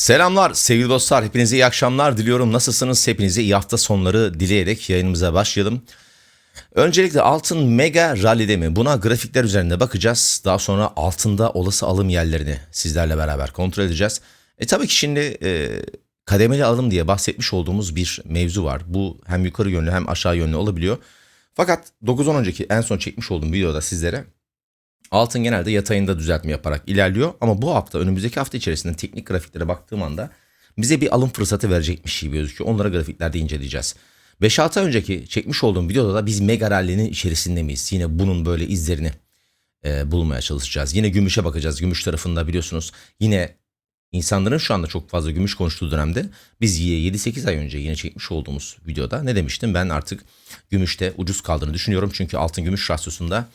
Selamlar sevgili dostlar. Hepinize iyi akşamlar diliyorum. Nasılsınız? Hepinize iyi hafta sonları dileyerek yayınımıza başlayalım. Öncelikle altın mega rallide mi? Buna grafikler üzerinde bakacağız. Daha sonra altında olası alım yerlerini sizlerle beraber kontrol edeceğiz. E tabii ki şimdi e, kademeli alım diye bahsetmiş olduğumuz bir mevzu var. Bu hem yukarı yönlü hem aşağı yönlü olabiliyor. Fakat 9-10 önceki en son çekmiş olduğum videoda sizlere Altın genelde yatayında düzeltme yaparak ilerliyor ama bu hafta önümüzdeki hafta içerisinde teknik grafiklere baktığım anda bize bir alım fırsatı verecekmiş gibi gözüküyor. Onları grafiklerde inceleyeceğiz. 5-6 ay önceki çekmiş olduğum videoda da biz mega rally'nin içerisinde miyiz? Yine bunun böyle izlerini e, bulmaya çalışacağız. Yine gümüşe bakacağız. Gümüş tarafında biliyorsunuz yine insanların şu anda çok fazla gümüş konuştuğu dönemde biz 7-8 ay önce yine çekmiş olduğumuz videoda ne demiştim? Ben artık gümüşte ucuz kaldığını düşünüyorum. Çünkü altın gümüş rasyosunda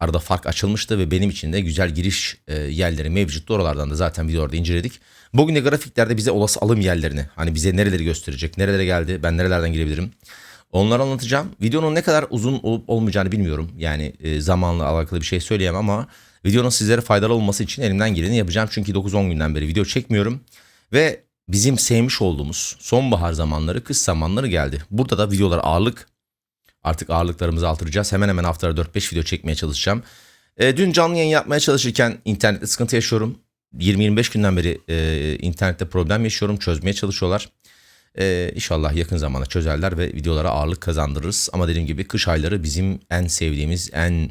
Arada fark açılmıştı ve benim için de güzel giriş e, yerleri mevcuttu. Oralardan da zaten videoda inceledik. Bugün de grafiklerde bize olası alım yerlerini hani bize nereleri gösterecek, nerelere geldi, ben nerelerden girebilirim. Onları anlatacağım. Videonun ne kadar uzun olup olmayacağını bilmiyorum. Yani e, zamanla alakalı bir şey söyleyemem ama videonun sizlere faydalı olması için elimden geleni yapacağım. Çünkü 9-10 günden beri video çekmiyorum. Ve bizim sevmiş olduğumuz sonbahar zamanları, kış zamanları geldi. Burada da videolar ağırlık Artık ağırlıklarımızı artıracağız. Hemen hemen haftada 4-5 video çekmeye çalışacağım. E, dün canlı yayın yapmaya çalışırken internette sıkıntı yaşıyorum. 20-25 günden beri e, internette problem yaşıyorum. Çözmeye çalışıyorlar. E, inşallah yakın zamanda çözerler ve videolara ağırlık kazandırırız. Ama dediğim gibi kış ayları bizim en sevdiğimiz, en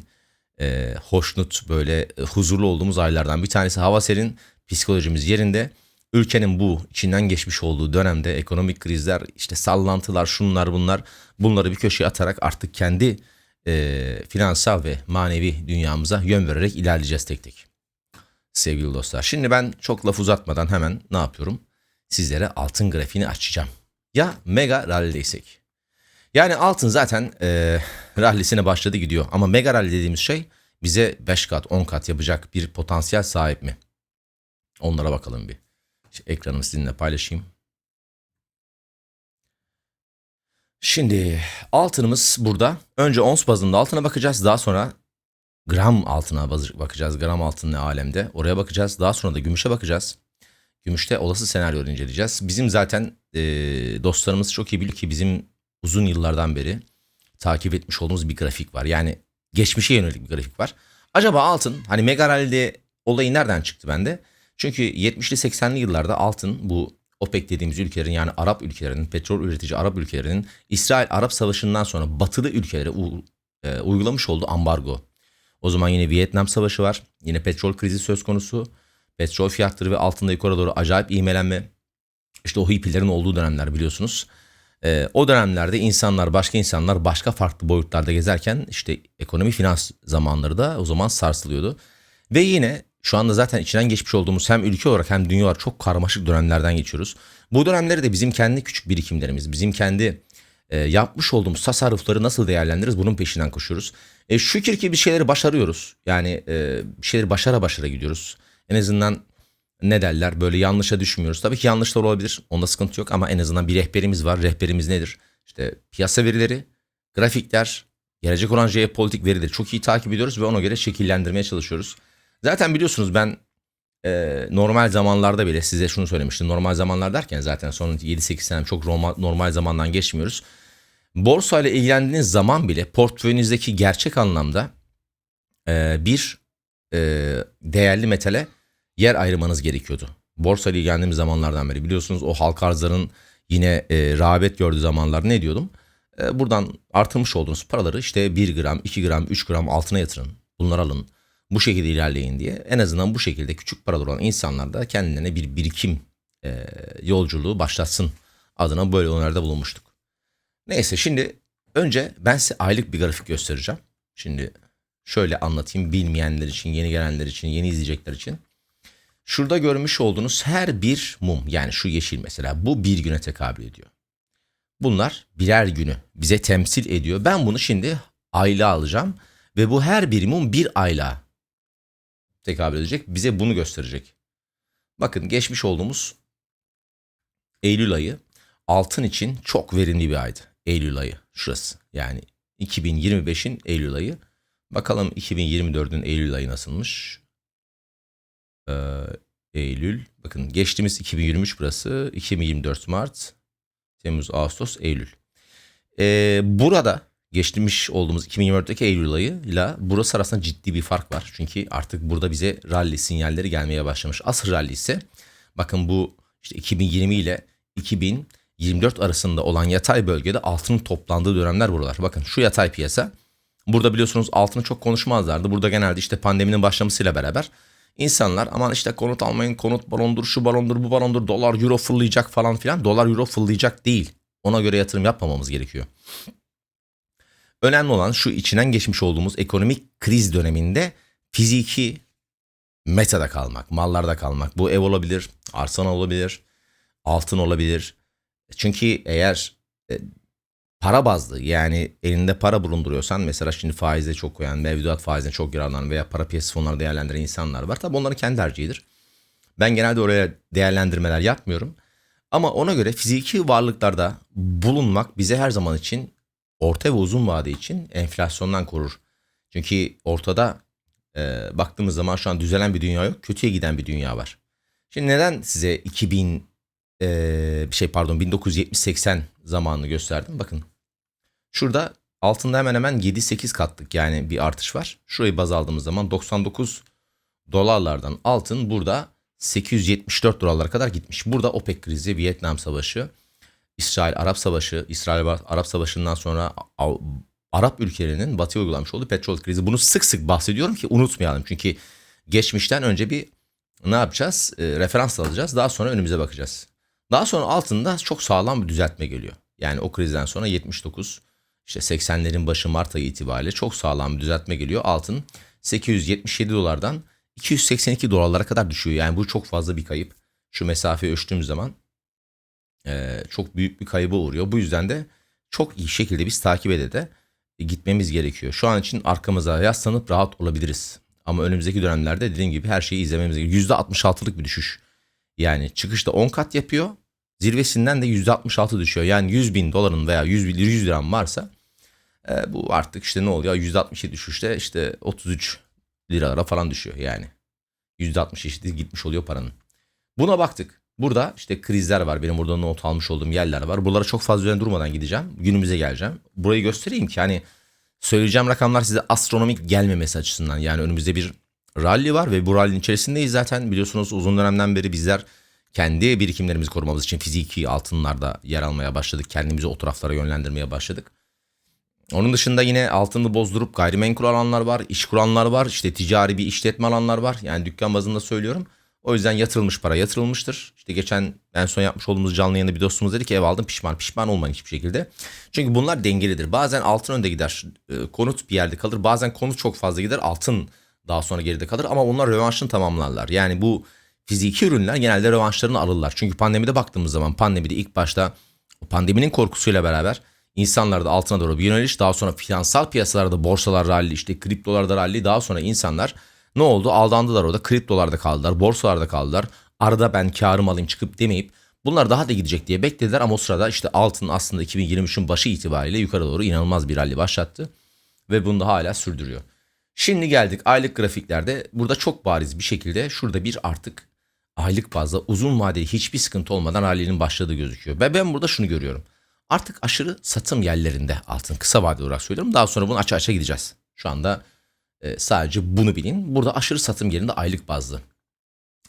e, hoşnut böyle e, huzurlu olduğumuz aylardan bir tanesi. Hava serin, psikolojimiz yerinde ülkenin bu içinden geçmiş olduğu dönemde ekonomik krizler, işte sallantılar, şunlar bunlar bunları bir köşeye atarak artık kendi e, finansal ve manevi dünyamıza yön vererek ilerleyeceğiz tek tek. Sevgili dostlar. Şimdi ben çok laf uzatmadan hemen ne yapıyorum? Sizlere altın grafiğini açacağım. Ya mega rally'deysek. Yani altın zaten e, rallisine başladı gidiyor. Ama mega rally dediğimiz şey bize 5 kat 10 kat yapacak bir potansiyel sahip mi? Onlara bakalım bir. Ekranımı sizinle paylaşayım. Şimdi altınımız burada. Önce ons bazında altına bakacağız. Daha sonra gram altına bakacağız. Gram altın ne alemde. Oraya bakacağız. Daha sonra da gümüşe bakacağız. Gümüşte olası senaryoları inceleyeceğiz. Bizim zaten e, dostlarımız çok iyi bilir ki bizim uzun yıllardan beri takip etmiş olduğumuz bir grafik var. Yani geçmişe yönelik bir grafik var. Acaba altın hani mega rally'de olayı nereden çıktı bende? Çünkü 70'li 80'li yıllarda altın bu OPEC dediğimiz ülkelerin yani Arap ülkelerinin, petrol üretici Arap ülkelerinin İsrail-Arap savaşından sonra batılı ülkelere u, e, uygulamış olduğu ambargo. O zaman yine Vietnam Savaşı var. Yine petrol krizi söz konusu. Petrol fiyatları ve altında yukarı doğru acayip ivmelenme. İşte o hippilerin olduğu dönemler biliyorsunuz. E, o dönemlerde insanlar, başka insanlar başka farklı boyutlarda gezerken işte ekonomi finans zamanları da o zaman sarsılıyordu. Ve yine şu anda zaten içinden geçmiş olduğumuz hem ülke olarak hem dünya olarak çok karmaşık dönemlerden geçiyoruz. Bu dönemleri de bizim kendi küçük birikimlerimiz, bizim kendi e, yapmış olduğumuz tasarrufları nasıl değerlendiririz bunun peşinden koşuyoruz. E, şükür ki bir şeyleri başarıyoruz. Yani e, bir şeyleri başara başara gidiyoruz. En azından ne derler böyle yanlışa düşmüyoruz. Tabii ki yanlışlar olabilir. Onda sıkıntı yok ama en azından bir rehberimiz var. Rehberimiz nedir? İşte piyasa verileri, grafikler, gelecek olan jeopolitik verileri çok iyi takip ediyoruz ve ona göre şekillendirmeye çalışıyoruz. Zaten biliyorsunuz ben e, normal zamanlarda bile size şunu söylemiştim. Normal zamanlar derken zaten son 7-8 sene çok normal, zamandan geçmiyoruz. Borsa ile ilgilendiğiniz zaman bile portföyünüzdeki gerçek anlamda e, bir e, değerli metale yer ayırmanız gerekiyordu. Borsa ile ilgilendiğimiz zamanlardan beri biliyorsunuz o halka arzların yine e, rağbet gördüğü zamanlar ne diyordum? E, buradan artırmış olduğunuz paraları işte 1 gram, 2 gram, 3 gram altına yatırın. Bunları alın bu şekilde ilerleyin diye en azından bu şekilde küçük paralar olan insanlar da kendilerine bir birikim e, yolculuğu başlatsın adına böyle öneride bulunmuştuk. Neyse şimdi önce ben size aylık bir grafik göstereceğim. Şimdi şöyle anlatayım bilmeyenler için, yeni gelenler için, yeni izleyecekler için. Şurada görmüş olduğunuz her bir mum yani şu yeşil mesela bu bir güne tekabül ediyor. Bunlar birer günü bize temsil ediyor. Ben bunu şimdi aylığa alacağım ve bu her bir mum bir aylığa tekabül edecek. Bize bunu gösterecek. Bakın geçmiş olduğumuz Eylül ayı altın için çok verimli bir aydı. Eylül ayı şurası. Yani 2025'in Eylül ayı. Bakalım 2024'ün Eylül ayı nasılmış? Ee, Eylül. Bakın geçtiğimiz 2023 burası. 2024 Mart, Temmuz, Ağustos, Eylül. Ee, burada geçmiş olduğumuz 2024'teki Eylül ayıyla burası arasında ciddi bir fark var. Çünkü artık burada bize rally sinyalleri gelmeye başlamış. Asıl rally ise bakın bu işte 2020 ile 2024 arasında olan yatay bölgede altının toplandığı dönemler buralar. Bakın şu yatay piyasa. Burada biliyorsunuz altını çok konuşmazlardı. Burada genelde işte pandeminin başlamasıyla beraber insanlar aman işte konut almayın konut balondur şu balondur bu balondur dolar euro fırlayacak falan filan. Dolar euro fırlayacak değil. Ona göre yatırım yapmamamız gerekiyor. Önemli olan şu içinden geçmiş olduğumuz ekonomik kriz döneminde fiziki metada kalmak, mallarda kalmak. Bu ev olabilir, arsan olabilir, altın olabilir. Çünkü eğer e, para bazlı yani elinde para bulunduruyorsan mesela şimdi faize çok koyan, mevduat faizine çok yararlanan veya para piyasası fonları değerlendiren insanlar var. Tabi onların kendi tercihidir. Ben genelde oraya değerlendirmeler yapmıyorum. Ama ona göre fiziki varlıklarda bulunmak bize her zaman için orta ve uzun vade için enflasyondan korur. Çünkü ortada e, baktığımız zaman şu an düzelen bir dünya yok, kötüye giden bir dünya var. Şimdi neden size 2000 e, şey pardon 1970-80 zamanını gösterdim? Bakın şurada altında hemen hemen 7-8 katlık yani bir artış var. Şurayı baz aldığımız zaman 99 dolarlardan altın burada 874 dolarlara kadar gitmiş. Burada OPEC krizi, Vietnam Savaşı, İsrail-Arap Savaşı, İsrail-Arap Savaşı'ndan sonra Arap ülkelerinin batıya uygulamış olduğu petrol krizi. Bunu sık sık bahsediyorum ki unutmayalım. Çünkü geçmişten önce bir ne yapacağız? E, referans alacağız. Daha sonra önümüze bakacağız. Daha sonra altında çok sağlam bir düzeltme geliyor. Yani o krizden sonra 79 işte 80'lerin başı Mart ayı itibariyle çok sağlam bir düzeltme geliyor. Altın 877 dolardan 282 dolarlara kadar düşüyor. Yani bu çok fazla bir kayıp. Şu mesafeyi ölçtüğümüz zaman e, çok büyük bir kayıba uğruyor. Bu yüzden de çok iyi şekilde biz takip ede de gitmemiz gerekiyor. Şu an için arkamıza yaslanıp rahat olabiliriz. Ama önümüzdeki dönemlerde dediğim gibi her şeyi izlememiz gerekiyor. %66'lık bir düşüş. Yani çıkışta 10 kat yapıyor. Zirvesinden de %66 düşüyor. Yani 100 bin doların veya 100, 100 liram varsa e, bu artık işte ne oluyor? %67 düşüşte işte 33 liralara falan düşüyor yani. %60 eşitliği gitmiş oluyor paranın. Buna baktık. Burada işte krizler var. Benim burada not almış olduğum yerler var. Buralara çok fazla üzerine durmadan gideceğim. Günümüze geleceğim. Burayı göstereyim ki hani söyleyeceğim rakamlar size astronomik gelmemesi açısından. Yani önümüzde bir rally var ve bu rally'nin içerisindeyiz zaten. Biliyorsunuz uzun dönemden beri bizler kendi birikimlerimizi korumamız için fiziki altınlarda yer almaya başladık. Kendimizi o taraflara yönlendirmeye başladık. Onun dışında yine altını bozdurup gayrimenkul alanlar var, iş kuranlar var, işte ticari bir işletme alanlar var. Yani dükkan bazında söylüyorum. O yüzden yatırılmış para yatırılmıştır. İşte geçen en son yapmış olduğumuz canlı yayında bir dostumuz dedi ki ev aldım pişman. Pişman olmayın hiçbir şekilde. Çünkü bunlar dengelidir. Bazen altın önde gider. E, konut bir yerde kalır. Bazen konut çok fazla gider. Altın daha sonra geride kalır. Ama onlar rövanşını tamamlarlar. Yani bu fiziki ürünler genelde rövanşlarını alırlar. Çünkü pandemide baktığımız zaman pandemide ilk başta pandeminin korkusuyla beraber insanlarda altına doğru bir yöneliş. Daha sonra finansal piyasalarda borsalar rally işte kriptolarda rally. Daha sonra insanlar ne oldu? Aldandılar orada. Kriptolarda kaldılar. Borsalarda kaldılar. Arada ben karım alayım çıkıp demeyip bunlar daha da gidecek diye beklediler ama o sırada işte altın aslında 2023'ün başı itibariyle yukarı doğru inanılmaz bir rally başlattı ve bunu da hala sürdürüyor. Şimdi geldik aylık grafiklerde burada çok bariz bir şekilde şurada bir artık aylık bazda uzun vadeli hiçbir sıkıntı olmadan rally'nin başladığı gözüküyor. Ve ben burada şunu görüyorum. Artık aşırı satım yerlerinde altın kısa vadeli olarak söylüyorum. Daha sonra bunu aça aça gideceğiz. Şu anda e, sadece bunu bilin. Burada aşırı satım yerinde aylık bazlı.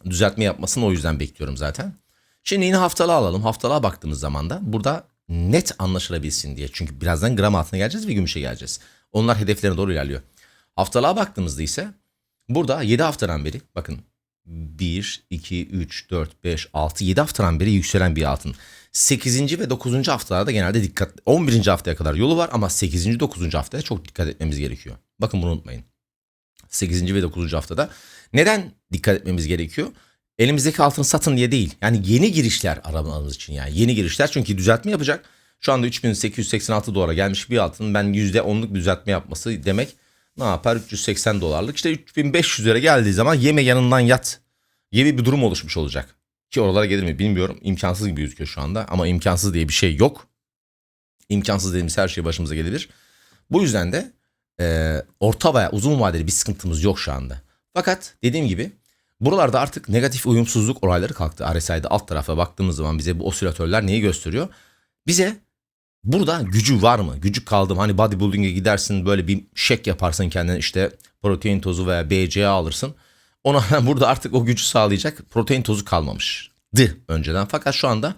Düzeltme yapmasını o yüzden bekliyorum zaten. Şimdi yine haftalığa alalım. Haftalığa baktığımız zaman da burada net anlaşılabilsin diye. Çünkü birazdan gram altına geleceğiz ve gümüşe geleceğiz. Onlar hedeflerine doğru ilerliyor. Haftalığa baktığımızda ise burada 7 haftadan beri bakın 1, 2, 3, 4, 5, 6, 7 haftadan beri yükselen bir altın. 8. ve 9. haftalarda genelde dikkat 11. haftaya kadar yolu var ama 8. 9. haftaya çok dikkat etmemiz gerekiyor. Bakın bunu unutmayın. 8. ve 9. haftada. Neden dikkat etmemiz gerekiyor? Elimizdeki altın satın diye değil. Yani yeni girişler aramamız için yani. Yeni girişler çünkü düzeltme yapacak. Şu anda 3886 dolara gelmiş bir altın ben %10'luk bir düzeltme yapması demek ne yapar? 380 dolarlık. İşte 3500 lira geldiği zaman yeme yanından yat gibi bir durum oluşmuş olacak. Ki oralara gelir mi bilmiyorum. İmkansız gibi gözüküyor şu anda. Ama imkansız diye bir şey yok. İmkansız dediğimiz her şey başımıza gelebilir. Bu yüzden de e, orta veya uzun vadeli bir sıkıntımız yok şu anda. Fakat dediğim gibi Buralarda artık negatif uyumsuzluk olayları kalktı. RSI'de alt tarafa baktığımız zaman bize bu osilatörler neyi gösteriyor? Bize burada gücü var mı? Gücü kaldı mı? Hani bodybuilding'e gidersin böyle bir şek yaparsın kendine işte protein tozu veya BCA alırsın. Ona burada artık o gücü sağlayacak protein tozu kalmamıştı önceden. Fakat şu anda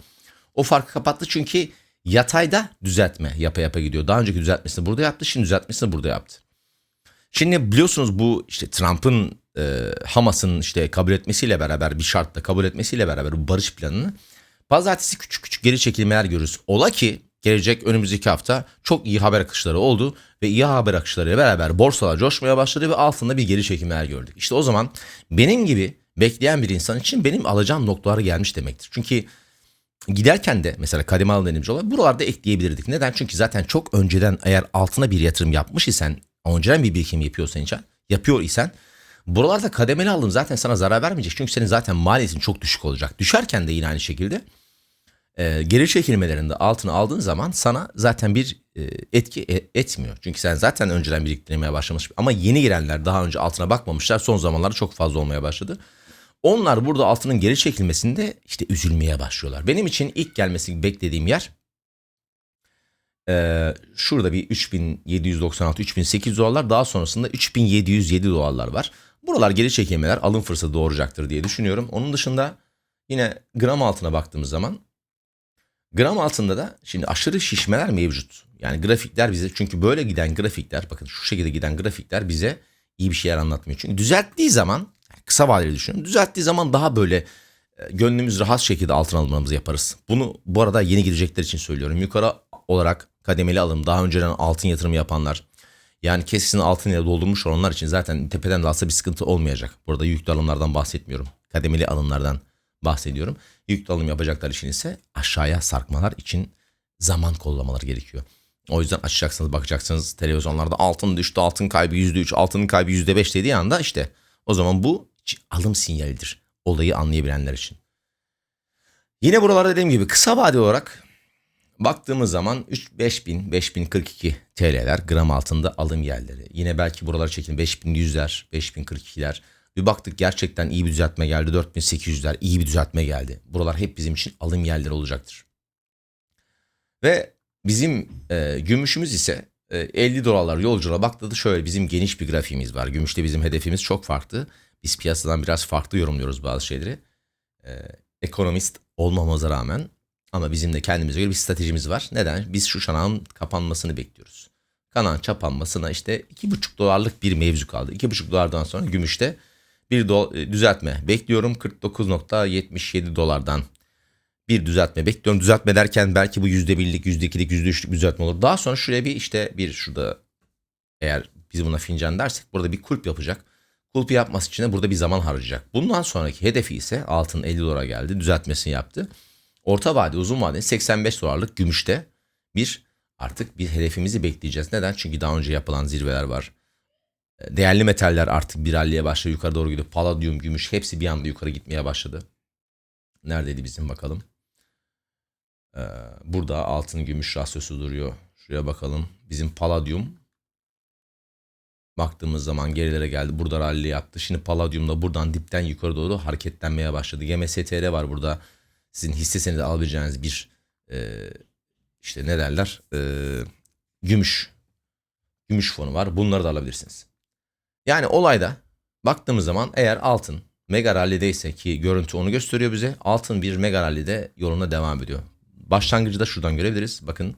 o farkı kapattı çünkü yatayda düzeltme yapa yapa gidiyor. Daha önceki düzeltmesini burada yaptı, şimdi düzeltmesini burada yaptı. Şimdi biliyorsunuz bu işte Trump'ın e, Hamas'ın işte kabul etmesiyle beraber bir şartla kabul etmesiyle beraber bu barış planını pazartesi küçük küçük geri çekilmeler görürüz. Ola ki gelecek önümüzdeki hafta çok iyi haber akışları oldu ve iyi haber akışlarıyla beraber borsalar coşmaya başladı ve altında bir geri çekilmeler gördük. İşte o zaman benim gibi bekleyen bir insan için benim alacağım noktaları gelmiş demektir. Çünkü giderken de mesela kademe al denilmiş olan buralarda ekleyebilirdik. Neden? Çünkü zaten çok önceden eğer altına bir yatırım yapmış isen, önceden bir birikim yapıyorsan isen, yapıyor isen buralarda kademeli alım zaten sana zarar vermeyecek. Çünkü senin zaten maliyetin çok düşük olacak. Düşerken de yine aynı şekilde e, geri çekilmelerinde altına aldığın zaman sana zaten bir e, etki e, etmiyor. Çünkü sen zaten önceden biriktirmeye başlamış ama yeni girenler daha önce altına bakmamışlar. Son zamanlarda çok fazla olmaya başladı. Onlar burada altının geri çekilmesinde işte üzülmeye başlıyorlar. Benim için ilk gelmesi beklediğim yer e, şurada bir 3796-3800 dolarlar daha sonrasında 3707 dolarlar var. Buralar geri çekilmeler alım fırsatı doğuracaktır diye düşünüyorum. Onun dışında yine gram altına baktığımız zaman gram altında da şimdi aşırı şişmeler mevcut. Yani grafikler bize çünkü böyle giden grafikler bakın şu şekilde giden grafikler bize iyi bir şeyler anlatmıyor. Çünkü düzelttiği zaman kısa vadeli düşünün. Düzelttiği zaman daha böyle e, gönlümüz rahat şekilde altın alımlarımızı yaparız. Bunu bu arada yeni girecekler için söylüyorum. Yukarı olarak kademeli alım daha önceden altın yatırımı yapanlar yani kesin altın ile doldurmuş olanlar için zaten tepeden de alsa bir sıkıntı olmayacak. Burada yüklü alımlardan bahsetmiyorum. Kademeli alımlardan bahsediyorum. Yüklü alım yapacaklar için ise aşağıya sarkmalar için zaman kollamaları gerekiyor. O yüzden açacaksınız bakacaksınız televizyonlarda altın düştü altın kaybı %3 altının kaybı %5 dediği anda işte o zaman bu alım sinyalidir. Olayı anlayabilenler için. Yine buralarda dediğim gibi kısa vade olarak baktığımız zaman 3 5000 5042 TL'ler gram altında alım yerleri. Yine belki buralar çekin 5100'ler, 5042'ler. Bir baktık gerçekten iyi bir düzeltme geldi. 4800'ler iyi bir düzeltme geldi. Buralar hep bizim için alım yerleri olacaktır. Ve bizim e, gümüşümüz ise 50 e, dolarlar yolculuğa baktığında şöyle bizim geniş bir grafiğimiz var. Gümüşte bizim hedefimiz çok farklı. Biz piyasadan biraz farklı yorumluyoruz bazı şeyleri. Ee, ekonomist olmamıza rağmen ama bizim de kendimize göre bir stratejimiz var. Neden? Biz şu çanağın kapanmasını bekliyoruz. Kanağın çapanmasına işte 2,5 dolarlık bir mevzu kaldı. 2,5 dolardan sonra gümüşte bir do- e, düzeltme bekliyorum. 49.77 dolardan bir düzeltme bekliyorum. Düzeltme derken belki bu %1'lik, %2'lik, %3'lük düzeltme olur. Daha sonra şuraya bir işte bir şurada eğer biz buna fincan dersek burada bir kulp yapacak. Kulp yapması için de burada bir zaman harcayacak. Bundan sonraki hedefi ise altın 50 dolara geldi. Düzeltmesini yaptı. Orta vade uzun vade 85 dolarlık gümüşte bir artık bir hedefimizi bekleyeceğiz. Neden? Çünkü daha önce yapılan zirveler var. Değerli metaller artık bir ralliye başladı. Yukarı doğru gidiyor. Palladium, gümüş hepsi bir anda yukarı gitmeye başladı. Neredeydi bizim bakalım. Ee, burada altın gümüş rasyosu duruyor. Şuraya bakalım. Bizim palladium baktığımız zaman gerilere geldi. Burada rally yaptı. Şimdi Palladium'da buradan dipten yukarı doğru hareketlenmeye başladı. GMSTR var burada. Sizin hisse senedi alabileceğiniz bir e, işte ne derler e, gümüş gümüş fonu var. Bunları da alabilirsiniz. Yani olayda baktığımız zaman eğer altın mega rally'deyse ki görüntü onu gösteriyor bize. Altın bir mega rally'de yoluna devam ediyor. Başlangıcı da şuradan görebiliriz. Bakın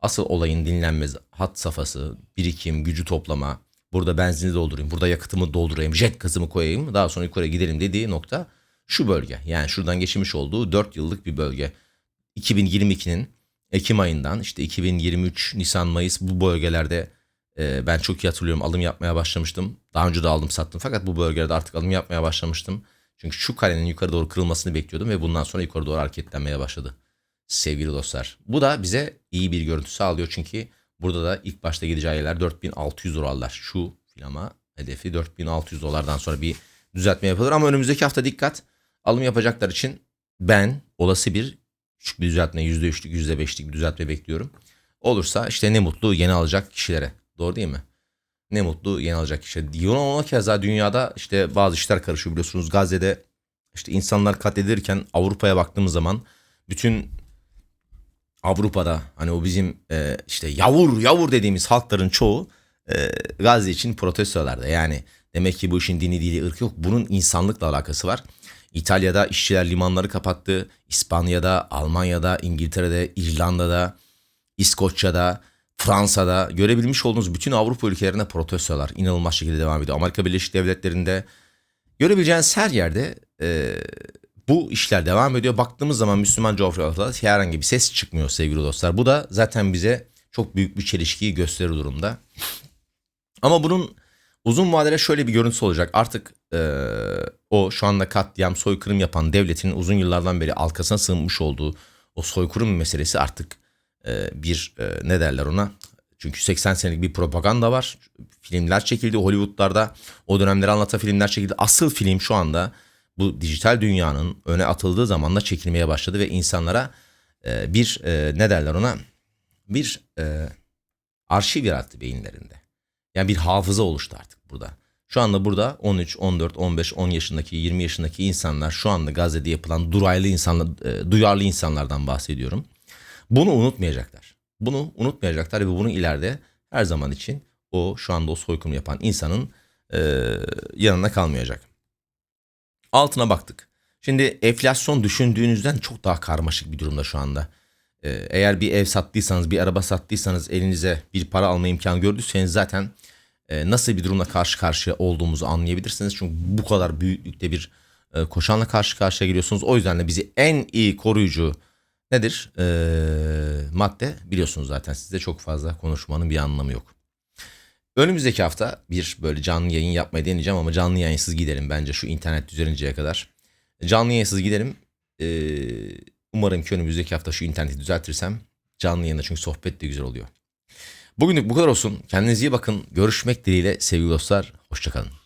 asıl olayın dinlenmez hat safhası, birikim, gücü toplama, burada benzini doldurayım, burada yakıtımı doldurayım, jet gazımı koyayım, daha sonra yukarı gidelim dediği nokta şu bölge. Yani şuradan geçmiş olduğu 4 yıllık bir bölge. 2022'nin Ekim ayından işte 2023 Nisan Mayıs bu bölgelerde e, ben çok iyi hatırlıyorum alım yapmaya başlamıştım. Daha önce de aldım sattım fakat bu bölgelerde artık alım yapmaya başlamıştım. Çünkü şu karenin yukarı doğru kırılmasını bekliyordum ve bundan sonra yukarı doğru hareketlenmeye başladı. Sevgili dostlar. Bu da bize iyi bir görüntü sağlıyor çünkü burada da ilk başta gideceği yerler 4600 dolarlar. Şu filama hedefi 4600 dolardan sonra bir düzeltme yapılır ama önümüzdeki hafta dikkat. Alım yapacaklar için ben olası bir küçük bir düzeltme %3'lük %5'lik bir düzeltme bekliyorum. Olursa işte ne mutlu yeni alacak kişilere. Doğru değil mi? ne mutlu yeni alacak kişi. Yunan ona keza dünyada işte bazı işler karışıyor biliyorsunuz. Gazze'de işte insanlar katledilirken Avrupa'ya baktığımız zaman bütün Avrupa'da hani o bizim e, işte yavur yavur dediğimiz halkların çoğu e, Gazze için protestolarda. Yani demek ki bu işin dini dili ırk yok. Bunun insanlıkla alakası var. İtalya'da işçiler limanları kapattı. İspanya'da, Almanya'da, İngiltere'de, İrlanda'da, İskoçya'da, Fransa'da görebilmiş olduğunuz bütün Avrupa ülkelerinde protestolar inanılmaz şekilde devam ediyor. Amerika Birleşik Devletleri'nde görebileceğiniz her yerde e, bu işler devam ediyor. Baktığımız zaman Müslüman coğrafyada herhangi bir ses çıkmıyor sevgili dostlar. Bu da zaten bize çok büyük bir çelişkiyi gösterir durumda. Ama bunun uzun vadede şöyle bir görüntüsü olacak. Artık e, o şu anda katliam, soykırım yapan devletin uzun yıllardan beri arkasına sığınmış olduğu o soykırım meselesi artık e, bir e, ne derler ona? Çünkü 80 senelik bir propaganda var. Filmler çekildi Hollywood'larda. O dönemleri anlatan filmler çekildi. Asıl film şu anda bu dijital dünyanın öne atıldığı zamanla çekilmeye başladı ve insanlara e, bir e, ne derler ona? Bir e, arşiv yarattı beyinlerinde. Yani bir hafıza oluştu artık burada. Şu anda burada 13, 14, 15, 10 yaşındaki, 20 yaşındaki insanlar şu anda Gazze'de yapılan duraylı insanlar, e, duyarlı insanlardan bahsediyorum. Bunu unutmayacaklar. Bunu unutmayacaklar ve bunu ileride her zaman için o şu anda o soykırım yapan insanın e, yanına kalmayacak. Altına baktık. Şimdi enflasyon düşündüğünüzden çok daha karmaşık bir durumda şu anda. E, eğer bir ev sattıysanız, bir araba sattıysanız, elinize bir para alma imkanı gördüyseniz zaten e, nasıl bir durumla karşı karşıya olduğumuzu anlayabilirsiniz. Çünkü bu kadar büyüklükte bir e, koşanla karşı karşıya geliyorsunuz. O yüzden de bizi en iyi koruyucu nedir? E, madde biliyorsunuz zaten sizde çok fazla konuşmanın bir anlamı yok. Önümüzdeki hafta bir böyle canlı yayın yapmayı deneyeceğim ama canlı yayınsız gidelim bence şu internet düzelinceye kadar. Canlı yayınsız gidelim. Ee, umarım ki önümüzdeki hafta şu interneti düzeltirsem canlı yayında çünkü sohbet de güzel oluyor. Bugünlük bu kadar olsun. Kendinize iyi bakın. Görüşmek dileğiyle sevgili dostlar. Hoşçakalın.